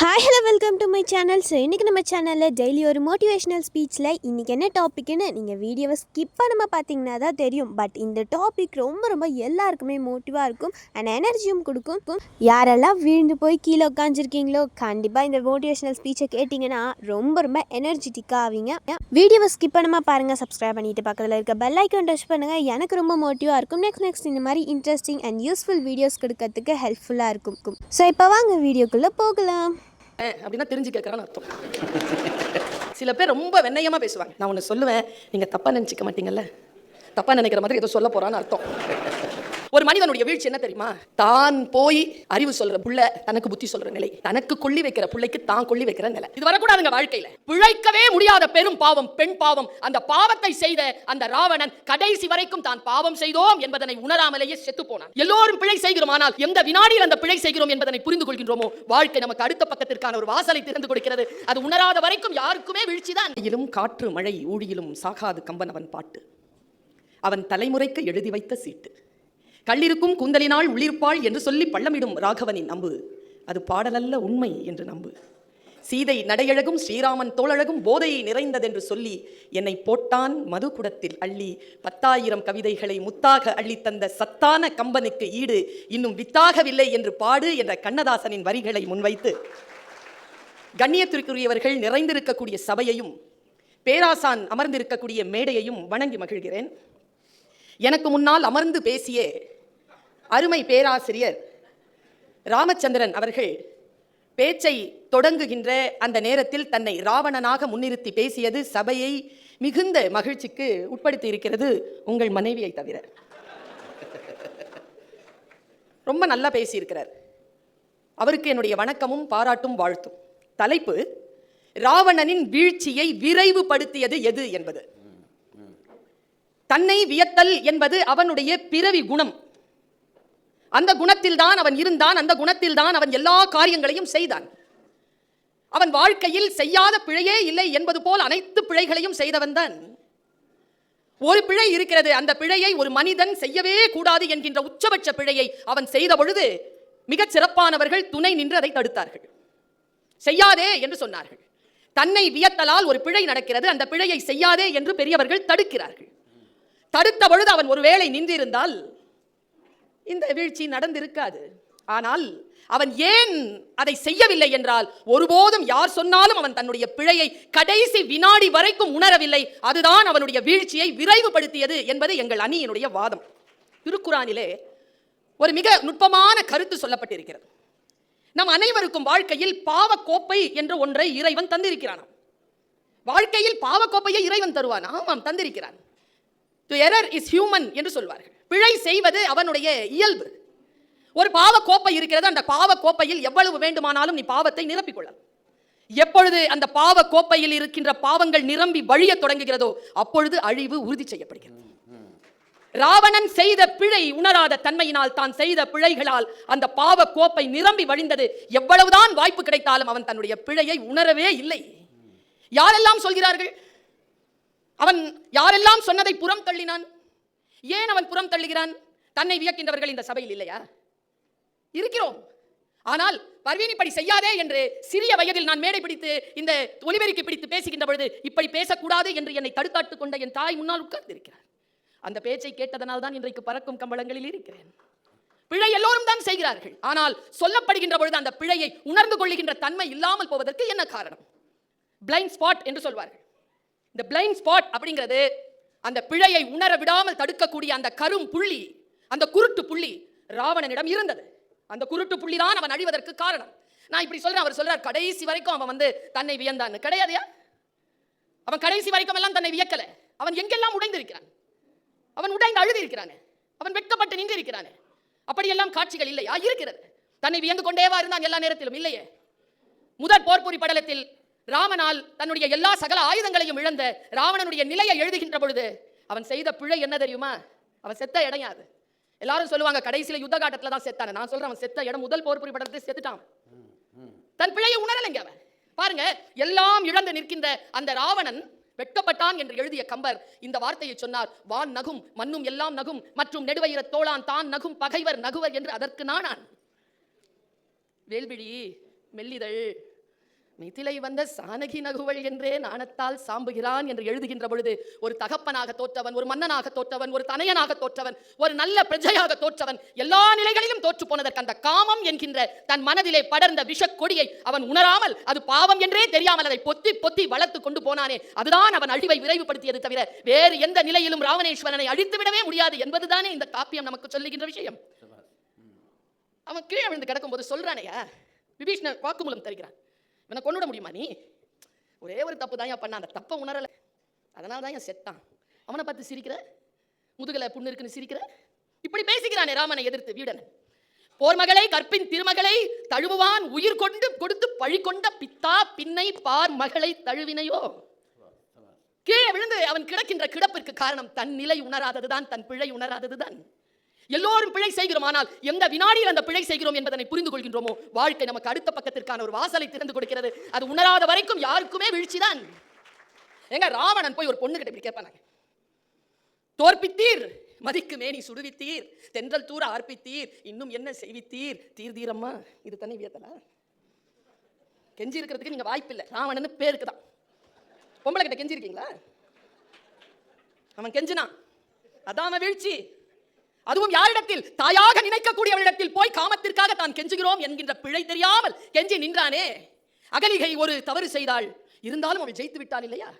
Hi hello welcome to my channel so இன்றைக்கி நம்ம சேனலில் டெய்லி ஒரு மோட்டிவேஷ்னல் ஸ்பீச்சில் இன்றைக்கி என்ன டாப்பிக்னு நீங்கள் வீடியோவை ஸ்கிப் பண்ணாமல் பார்த்தீங்கன்னா தான் தெரியும். பட் இந்த டாபிக் ரொம்ப ரொம்ப எல்லாருக்குமே மோட்டிவாக இருக்கும் அண்ட் எனர்ஜியும் கொடுக்கும். யாரெல்லாம் வீழ்ந்து போய் கீழே உட்காந்துருக்கீங்களோ கண்டிப்பாக இந்த மோட்டிவேஷ்னல் ஸ்பீச்சை கேட்டிங்கன்னா ரொம்ப ரொம்ப எனர்ஜெட்டிக்காக ஆவீங்க. வீடியோவை ஸ்கிப் பண்ணாமல் பாருங்கள் சப்ஸ்கிரைப் பண்ணிட்டு பக்கத்தில் இருக்க பெல் ஐக்கன் டச் பண்ணுங்கள் எனக்கு ரொம்ப மோட்டிவாக இருக்கும். நெக்ஸ்ட் நெக்ஸ்ட் இந்த மாதிரி இன்ட்ரெஸ்டிங் அண்ட் யூஸ்ஃபுல் வீடியோஸ் கொடுக்கறதுக்கு ஹெல்ப்ஃபுல்லாக இருக்கும். ஸோ இப்போ வாங்க வீடியோக்குள்ளே போகலாம். அப்படின்னா தெரிஞ்சு கேட்குறான்னு அர்த்தம். சில பேர் ரொம்ப வெண்ணையமாக பேசுவாங்க. நான் ஒன்று சொல்லுவேன் நீங்கள் தப்பாக நினச்சிக்க மாட்டீங்கல்ல? தப்பாக நினைக்கிற மாதிரி ஏதோ சொல்ல போகிறான்னு அர்த்தம். ஒரு மனிதனுடைய வீழ்ச்சி என்ன தெரியுமா? தான் போய் அறிவு சொல்ற புள்ள தனக்கு புத்தி சொல்ற நிலை. தனக்கு கொள்ளி வைக்கிற புள்ளைக்கு தான் கொள்ளி வைக்கிற நிலை. இது வரக்கூடாதுங்க வாழ்க்கையில. பிழைக்கவே முடியாத பெரும் பாவம் பெண் பாவம். அந்த பாவத்தை செய்த அந்த ராவணன் கடைசி வரைக்கும் தான் பாவம் செய்தோம் என்பதனை உணராமலேயே செத்து போனான். எல்லோரும் பிழை செய்கிறோம் ஆனால் எந்த வினாடியில் அந்த பிழை செய்கிறோம் என்பதனை புரிந்து கொள்கின்றோமோ? வாழ்க்கை நமக்கு அடுத்த பக்கத்திற்கான ஒரு வாசலை திறந்து கொடுக்கிறது. அது உணராத வரைக்கும் யாருக்குமே வீழ்ச்சிதான் இலும் காற்று மழை ஊழியிலும் சாகாது கம்பன் அவன் பாட்டு. அவன் தலைமுறைக்கு எழுதி வைத்த சீட்டு. கள்ளிருக்கும் கூந்தலினால் உள்ளிருப்பாள் என்று சொல்லி பள்ளமிடும் ராகவனின் நம்பு. அது பாடலல்ல உண்மை என்று நம்பு. சீதை நடையழகும் ஸ்ரீராமன் தோழழகும் போதையை நிறைந்ததென்று சொல்லி என்னை போட்டான் மதுகுடத்தில் அள்ளி. பத்தாயிரம் கவிதைகளை முத்தாக அள்ளித்தந்த சத்தான கம்பனுக்கு ஈடு. இன்னும் வித்தாகவில்லை என்று பாடு என்ற கண்ணதாசனின் வரிகளை முன்வைத்து. கண்ணியத்திற்குரியவர்கள் நிறைந்திருக்கக்கூடிய சபையையும் பேராசான் அமர்ந்திருக்கக்கூடிய மேடையையும் வணங்கி மகிழ்கிறேன். எனக்கு முன்னால் அமர்ந்து பேசிய அருமை பேராசிரியர் ராமச்சந்திரன் அவர்கள் பேச்சை தொடங்குகின்ற அந்த நேரத்தில் தன்னை ராவணனாக முன்னிறுத்தி பேசியது சபையை மிகுந்த மகிழ்ச்சிக்கு உட்படுத்தி இருக்கிறது உங்கள் மனைவியை தவிர. ரொம்ப நல்லா பேசியிருக்கிறார். அவருக்கு என்னுடைய வணக்கமும் பாராட்டும் வாழ்த்தும். தலைப்பு ராவணனின் வீழ்ச்சியை விரைவுபடுத்தியது எது என்பது. தன்னை வியத்தல் என்பது அவனுடைய பிறவி குணம். அந்த குணத்தில் தான் அவன் இருந்தான் அந்த குணத்தில் தான் அவன் எல்லா காரியங்களையும் செய்தான். அவன் வாழ்க்கையில் செய்யாத பிழையே இல்லை என்பது போல் அனைத்து பிழைகளையும் செய்தவன் தான். ஒரு பிழை இருக்கிறது அந்த பிழையை ஒரு மனிதன் செய்யவே கூடாது என்கின்ற உச்சபட்ச பிழையை அவன் செய்த பொழுது மிகச் சிறப்பானவர்கள் துணை நின்று அதை தடுத்தார்கள். செய்யாதே என்று சொன்னார்கள். தன்னை வியத்தலால் ஒரு பிழை நடக்கிறது அந்த பிழையை செய்யாதே என்று பெரியவர்கள் தடுக்கிறார்கள். தடுத்த பொழுது அவன் ஒருவேளை நின்றிருந்தால் இந்த வீழ்ச்சி நடந்திருக்காது. ஆனால் அவன் ஏன் அதை செய்யவில்லை என்றால் ஒருபோதும் யார் சொன்னாலும் அவன் தன்னுடைய பிழையை கடைசி வினாடி வரைக்கும் உணரவில்லை. அதுதான் அவனுடைய வீழ்ச்சியை விரைவுபடுத்தியது என்பது எங்கள் அணியினுடைய வாதம். திருக்குறானிலே ஒரு மிக நுட்பமான கருத்து சொல்லப்பட்டிருக்கிறது. நம் அனைவருக்கும் வாழ்க்கையில் பாவக்கோப்பை என்ற ஒன்றை இறைவன் தந்திருக்கிறான் வாழ்க்கையில் பாவக்கோப்பையை இறைவன் தருவான். ஆமாம் தந்திருக்கிறான். டு எரர் இஸ் ஹியூமன் என்று சொல்வார்கள். பிழை செய்வது அவனுடைய இயல்பு. ஒரு பாவ கோப்பை இருக்கிறது அந்த பாவ கோப்பையில் எவ்வளவு வேண்டுமானாலும் நீ பாவத்தை நிரப்பிக் கொள்ளலாம். எப்பொழுது அந்த பாவ கோப்பையில் இருக்கின்ற பாவங்கள் நிரம்பி வழியத் தொடங்குகிறதோ அப்பொழுது அழிவு உறுதி செய்யப்படுகிறது. ராவணன் செய்த பிழை உணராத தன்மையினால் தான் செய்த பிழைகளால் அந்த பாவ கோப்பை நிரம்பி வழிந்தது. எவ்வளவுதான் வாய்ப்பு கிடைத்தாலும் அவன் தன்னுடைய பிழையை உணரவே இல்லை. யாரெல்லாம் சொல்கிறார்கள்? அவன் யாரெல்லாம் சொன்னதை புறம் தள்ளினான்? ஏன் அவன் புறம் தள்ளுகிறான்? தன்னை வியக்கின்றவர்கள் இந்த சபையில் இல்லையா? இருக்கிறோம். ஆனால் பர்வீன் இப்படி செய்யாதே என்று சிறிய வயதில் நான் மேடை பிடித்து இந்த ஒலிபெருக்கி பிடித்து பேசுகின்ற பொழுது இப்படி பேசக்கூடாது என்று என்னை தடுத்தாட்டுக் கொண்ட என் தாய் முன்னால் உட்கார்ந்து இருக்கிறார் அந்த பேச்சை கேட்டதனால் தான் இன்றைக்கு பறக்கும் கம்பளங்களில் இருக்கிறேன். பிழை எல்லோரும் தான் செய்கிறார்கள். ஆனால் சொல்லப்படுகின்ற பொழுது அந்த பிழையை உணர்ந்து கொள்ளுகின்ற தன்மை இல்லாமல் போவதற்கு என்ன காரணம்? பிளைண்ட் ஸ்பாட் என்று சொல்வார்கள். இந்த பிளைண்ட் ஸ்பாட் அப்படிங்கிறது அந்த பிழையை உணர விடாமல் தடுக்கக்கூடிய அந்த கரும் புள்ளி அந்த குருட்டு புள்ளி ராவணனிடம் இருந்தது. அந்த குருட்டு புள்ளி தான் அவன் அழிவதற்கு காரணம். நான் இப்படி சொல்றேன் அவர் சொல்றார் கடைசி வரைக்கும் அவன் வந்து தன்னை வியந்தான்னு. கிடையாதையா அவன் கடைசி வரைக்கும் எல்லாம் தன்னை வியக்கல. அவன் எங்கெல்லாம் உடைந்திருக்கிறான்? அவன் உடைந்து அழுது இருக்கிறானே அவன் வெட்கப்பட்டு நின்று இருக்கிறானே அப்படியெல்லாம் காட்சிகள் இல்லையா? இருக்கிறது. தன்னை வியந்து கொண்டேவா இருந்தான்? எல்லா நேரத்திலும் இல்லையே. முதற் போர்புரி படலத்தில் ராமனால் தன்னுடைய எல்லா சகல ஆயுதங்களையும் இழந்த ராவணனுடைய நிலையை எழுதுகின்ற பொழுது அவன் செய்த பிழை என்ன தெரியுமா? அவன் செத்த இடம் யாது? எல்லாரும் சொல்லுவாங்க கடைசியில யுத்த காட்டத்துல தான் செத்தான. நான் சொல்றேன் அவன் செத்த இடம் முதல் போர் புரிபடத்தை செத்துட்டான். தன் பிழையை உணரலைங்க அவன். பாருங்க எல்லாம் இழந்து நிற்கின்ற அந்த ராவணன் வெட்கப்பட்டான் என்று எழுதிய கம்பர் இந்த வார்த்தையை சொன்னார் வான் நகும் மண்ணும் எல்லாம் நகும் மற்றும் நெடுவயிற தோளான் தான் நகும் பகைவர் நகுவர் என்று அதற்கு நானான். வேல்விழி மெல்லிதழ் மிதிலை வந்த சானகி நகுவள் என்றே நாணத்தால் சாம்புகிறான் என்று எழுதுகின்ற பொழுது ஒரு தகப்பனாக தோற்றவன் ஒரு மன்னனாக தோற்றவன் ஒரு தனையனாக தோற்றவன் ஒரு நல்ல பிரஜையாக தோற்றவன் எல்லா நிலைகளிலும் தோற்று போனதற்கு அந்த காமம் என்கின்ற தன் மனதிலே படர்ந்த விஷக் கொடியை அவன் உணராமல் அது பாவம் என்றே தெரியாமல் அதை பொத்தி பொத்தி வளர்த்து கொண்டு போனானே அதுதான் அவன் அழிவை விரைவுபடுத்தியது தவிர வேறு எந்த நிலையிலும் ராவணேஸ்வரனை அழித்து விடவே முடியாது என்பதுதானே இந்த காப்பியம் நமக்கு சொல்லுகின்ற விஷயம். அவன் கீழே விழுந்து கிடக்கும்போது சொல்றானேயா? விபீஷ்ணர் வாக்குமூலம் தருகிறான். இவனை கொண்டுட முடியுமா நீ? ஒரே ஒரு தப்பு தான் பண்ண அந்த தப்பை உணரல. அதனால தான் என் செத்தான் அவனை பார்த்து சிரிக்கிற? முதுகலை புண்ணு இருக்குன்னு சிரிக்கிற? இப்படி பேசிக்கிறானே ராமனை எதிர்த்து வீடன். போர்மகளை கற்பின் திருமகளை தழுவுவான் உயிர் கொண்டு கொடுத்து பழி கொண்ட பித்தா பின்னை பார் மகளை தழுவினையோ? கீழே விழுந்து அவன் கிடக்கின்ற கிடப்பிற்கு காரணம் தன் நிலை உணராததுதான் தன் பிழை உணராததுதான். எல்லோரும் பிழை செய்கிறோம் ஆனால் எந்த வினாடியில் அந்த பிழை செய்கிறோம் என்பதனை புரிந்து கொள்கின்றோமோ? வாழ்க்கை நமக்கு அடுத்த பக்கத்திற்கான ஒரு வாசலை திறந்து கொடுக்கிறது. அது உணராத வரைக்கும் யாருக்குமே வீழ்ச்சிதான் எங்க ராவணன் போய் ஒரு பொண்ணு கிட்ட இப்படி கேட்பானாங்க. தோற்பித்தீர் மதிக்கு மேனி சுடுவித்தீர் தென்றல் தூர ஆர்ப்பித்தீர் இன்னும் என்ன செய்வித்தீர்? தீர்தீரம்மா இது தனி வியத்தலா? கெஞ்சி இருக்கிறதுக்கு நீங்க வாய்ப்பில்லை. ராவணன் பேருக்கு தான். பொம்பளை கிட்ட கெஞ்சிருக்கீங்களா? அவன் கெஞ்சினான். அதான் அவன் வீழ்ச்சி. அதுவும் யாரிடத்தில்? தாயாக நினைக்கக்கூடியவரிடத்தில் போய் காமத்திற்காக தான் கெஞ்சுகிறோம் என்கின்ற பிழை தெரியாமல் கெஞ்சி நின்றானே. அகலிகை ஒரு தவறு செய்தாள். இருந்தாலும் அவள் ஜெயித்து விட்டாள் இல்லையா?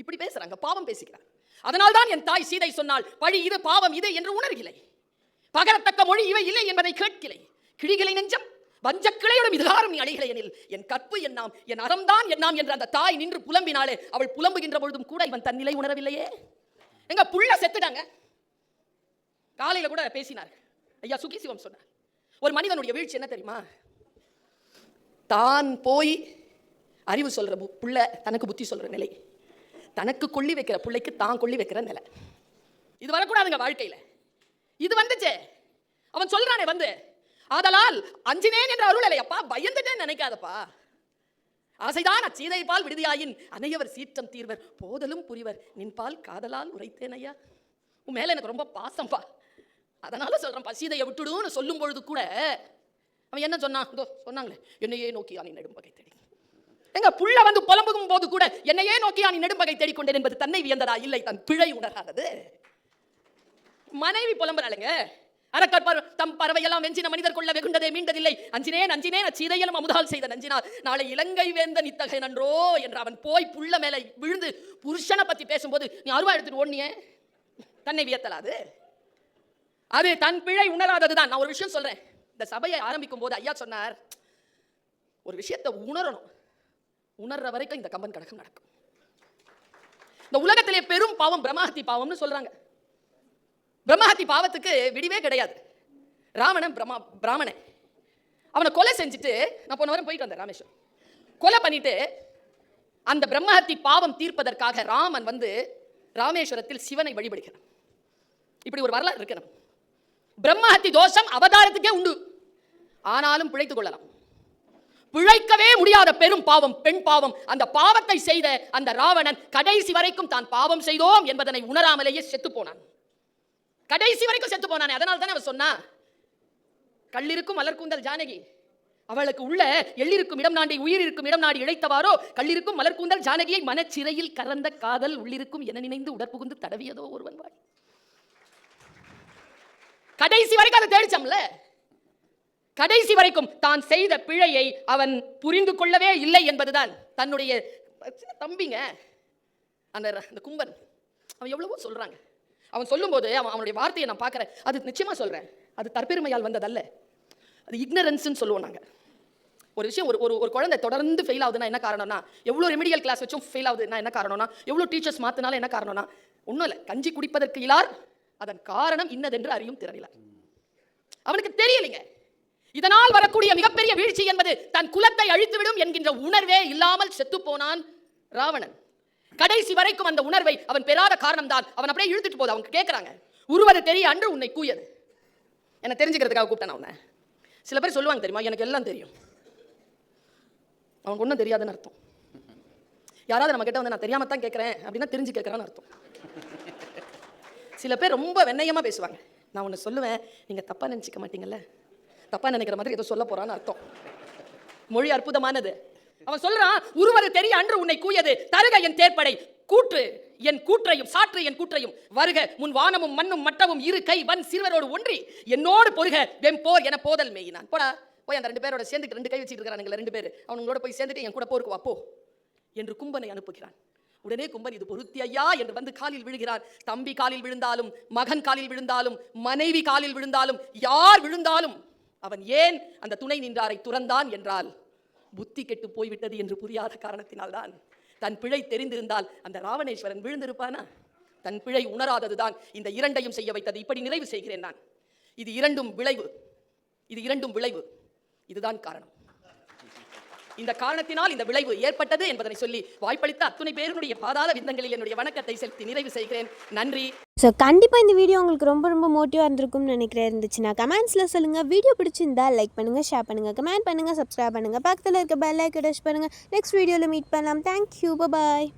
இப்படி பேசுறாங்க. பாவம் பேசுகிறார் அதனால்தான் என் தாய் சீதை சொன்னாள் பழி இது பாவம் இது என்று உணர்கிலை பகரத்தக்க மொழி இவை இல்லை என்பதை கேட்கிலை கிழிகளை நெஞ்சம் வஞ்சக்கிளையோட மிதாரம் நீ அழிகளை எனில் என் கற்பு என்னாம் என் அறம்தான் என்னாம் என்று அந்த தாய் நின்று புலம்பினாலே அவள் புலம்புகின்ற பொழுதும் கூட இவன் தன் நிலை உணரவில்லையே. எங்க புள்ள செத்துட்டாங்க. காலையில் கூட பேசினார் ஐயா சுகி சிவம் சொன்னார். ஒரு மனிதனுடைய வீழ்ச்சி என்ன தெரியுமா? தான் போய் அறிவு சொல்கிற பு- புள்ள தனக்கு புத்தி சொல்கிற நிலை. தனக்கு கொள்ளி வைக்கிற பிள்ளைக்கு தான் கொள்ளி வைக்கிற நிலை. இது வரக்கூடாதுங்க வாழ்க்கையில். இது வந்துச்சே. அவன் சொல்கிறானே வந்து ஆதலால் அஞ்சினேன் என்ற அருள் இல்லையப்பா பயந்துட்டேன்னு நினைக்காதப்பா. ஆசைதான் அச்சீதை பால் விடுதியாயின் அனையவர் சீற்றம் தீர்வர். போதலும் புரிவர். நின்பால் காதலால் உரைத்தேன் ஐயா. உன் மேலே எனக்கு ரொம்ப பாசம்பா. அதனால சொல்கிறான் சீதையை விட்டுடுன்னு சொல்லும் பொழுது கூட அவன் என்ன சொன்னான்? இதோ சொன்னாங்களே என்னையே நோக்கியா நீ நெடும்பகை தேடி. எங்க புள்ள வந்து புலம்புகும் போது கூட என்னையே நோக்கியா நீ நெடும்பகை தேடிக்கொண்டேன் என்பது தன்னை வியந்ததா? இல்லை தன் பிழை உணராதது. மனைவி புலம்புறாளுங்க. அறக்கற்பர் தம் பறவையெல்லாம் வெஞ்சின மனிதர் கொள்ள வெகுண்டதே மீண்டதில்லை. அஞ்சினேன் அஞ்சினேன் அச்சீதையலும் அமுதால் செய்த நஞ்சினார் நாளை இலங்கை வேந்தன் இத்தகை நன்றோ? என்று அவன் போய் புள்ள மேலே விழுந்து புருஷனை பத்தி பேசும்போது நீ அருவா எடுத்துட்டு ஓடனியே? தன்னை வியத்தலாது. அது தன் பிழை உணராதது தான் நான் ஒரு விஷயம் சொல்கிறேன் இந்த சபையை ஆரம்பிக்கும் போது ஐயா சொன்னார் ஒரு விஷயத்தை உணரணும். உணர்ற வரைக்கும் இந்த கம்பன் கடக்கம் நடக்கும். இந்த உலகத்திலே பெரும் பாவம் பிரம்மஹத்தி பாவம்னு சொல்றாங்க. பிரம்மஹத்தி பாவத்துக்கு விடிவே கிடையாது. ராவணன் பிரம்மா பிராமணன். அவனை கொலை செஞ்சுட்டு நான் போன வாரம் போயிட்டு வந்தேன் ராமேஸ்வரம். கொலை பண்ணிட்டு அந்த பிரம்மஹத்தி பாவம் தீர்ப்பதற்காக ராமன் வந்து ராமேஸ்வரத்தில் சிவனை வழிபடுகிறான். இப்படி ஒரு வரலாறு இருக்கு பிரம்மஹத்தி தோஷம் அவதாரத்துக்கே உண்டு. ஆனாலும் பிழைத்துக் கொள்ளலாம். பிழைக்கவே முடியாத பெரும் பாவம் பெண் பாவம் அந்த பாவத்தை செய்த அந்த ராவணன் கடைசி வரைக்கும் தான் பாவம் செய்தோம் என்பதனை உணராமலேயே செத்து போனான். கடைசி வரைக்கும் செத்து போனானே அதனால தானே அவன் சொன்னா கல்லிருக்கும் மலர்கூந்தல் ஜானகி அவளுக்கு உள்ள எள்ளிருக்கும் இடம் நாடி உயிர் இருக்கும் இடம் நாடி இழைத்தவாரோ கல்லிருக்கும் மலர்கூந்தல் ஜானகியை மனச்சிறையில் கறந்த காதல் உள்ளிருக்கும் என நினைந்து உடற்புகுந்து தடவியதோ ஒருவன் வாழ் கடைசி வரைக்கும் அதை தேடிச்சோம்ல? கடைசி வரைக்கும் தான் செய்த பிழையை அவன் புரிந்து கொள்ளவே இல்லை என்பதுதான் தன்னுடைய சின்ன தம்பிங்க அந்த அந்த கும்பன். அவன் எவ்வளவோ சொல்கிறாங்க அவன் சொல்லும்போது அவன் அவனுடைய வார்த்தையை நான் பார்க்குறேன். அது நிச்சயமாக சொல்கிறேன் அது தற்பெருமையால் வந்ததல்ல. அது இக்னரன்ஸ்னு சொல்லுவோம் நாங்கள் ஒரு விஷயம் ஒரு ஒரு ஒரு குழந்தை தொடர்ந்து ஃபெயில் ஆகுதுன்னா என்ன காரணம்னா எவ்வளோ ரெமிடியல் கிளாஸ் வச்சும் ஃபெயில் ஆகுதுன்னா என்ன காரணம்னா எவ்வளோ டீச்சர்ஸ் மாற்றினாலும் என்ன காரணம்னா ஒன்றும் இல்லை. கஞ்சி குடிப்பதற்கு இலார் அதன் காரணம் இன்னதென்று அறியும் திறனில. அவனுக்கு தெரியலைங்க. இதனால் வரக்கூடிய மிகப்பெரிய வீழ்ச்சி என்பது தன் குலத்தை அழித்துவிடும் என்கின்ற உணர்வே இல்லாமல் செத்து போனான் ராவணன். கடைசி வரைக்கும் அந்த உணர்வை அவன் பெறாத காரணம்தான் அவன் அப்படியே இழுத்துட்டு போகுது. அவங்க கேட்குறாங்க உருவது தெரிய அன்று உன்னை கூயது. என்னை தெரிஞ்சுக்கிறதுக்காக கூப்பிட்டேன் அவனை சில பேர் சொல்லுவாங்க தெரியுமா? எனக்கு எல்லாம் தெரியும். அவனுக்கு ஒன்றும் தெரியாதுன்னு அர்த்தம். யாராவது நம்ம கிட்ட வந்து நான் தெரியாம தான் கேட்குறேன் அப்படின்னா தெரிஞ்சு கேட்குறான்னு அர்த்தம். சில பேர் ரொம்ப வெண்ணயமா பேசுவாங்க. நான் ஒன்று சொல்லுவேன் நீங்க தப்பா நினச்சிக்க மாட்டீங்கல்ல? தப்பா நினைக்கிற மாதிரி ஏதோ சொல்ல போறான்னு அர்த்தம். மொழி அற்புதமானது. அவன் சொல்றான் உருவது தெரிய அன்று உன்னை கூயது. தருக என் தேர்ப்படை. கூற்று என் கூற்றையும் சாற்று என் கூற்றையும். வருக முன் வானமும் மண்ணும் மட்டமும் இரு கை வன் சிறுவரோடு ஒன்றி. என்னோடு பொருக வெம்போர் என போதல் மேயினான் போடா போய் அந்த ரெண்டு பேரோட சேர்ந்துட்டு ரெண்டு கை வச்சுட்டு இருக்கிறானுங்களே ரெண்டு பேர். அவனுங்களோட போய் சேர்ந்துட்டு என் கூட போருக்கு வா போ. என்று கும்பனை அனுப்புகிறான். உடனே கும்பன் இது பொருத்தி ஐயா என்று வந்து காலில் விழுகிறார். தம்பி காலில் விழுந்தாலும் மகன் காலில் விழுந்தாலும் மனைவி காலில் விழுந்தாலும் யார் விழுந்தாலும் அவன் ஏன் அந்த துணை நின்றாரை துறந்தான் என்றால் புத்தி கெட்டு போய்விட்டது என்று புரியாத காரணத்தினால்தான். தன் பிழை தெரிந்திருந்தால் அந்த ராவணேஸ்வரன் விழுந்திருப்பானா? தன் பிழை உணராததுதான் இந்த இரண்டையும் செய்ய வைத்தது. இப்படி நிறைவு செய்கிறேன் நான். இது இரண்டும் விளைவு. இது இரண்டும் விளைவு. இதுதான் காரணம். இந்த காரணத்தினால் இந்த விளைவு ஏற்பட்டது என்பதனை சொல்லி வாய்ப்பளித்த அத்துணை பேருடைய பாதாள விந்தங்களில் என்னுடைய வணக்கத்தை செலுத்தி நிறைவு செய்கிறேன். நன்றி. ஸோ கண்டிப்பாக இந்த வீடியோ உங்களுக்கு ரொம்ப ரொம்ப மோட்டிவாக இருந்திருக்கும்னு நினைக்கிறேன். இருந்துச்சுன்னா கமெண்ட்ஸில் சொல்லுங்கள் வீடியோ பிடிச்சிருந்தா லைக் பண்ணுங்கள் ஷேர் பண்ணுங்கள் கமெண்ட் பண்ணுங்கள் சப்ஸ்கிரைப் பண்ணுங்கள் பக்கத்தில் இருக்க பெல் ஐக்கன் டச் பண்ணுங்கள் நெக்ஸ்ட் வீடியோவில் மீட் பண்ணலாம். Thank you bye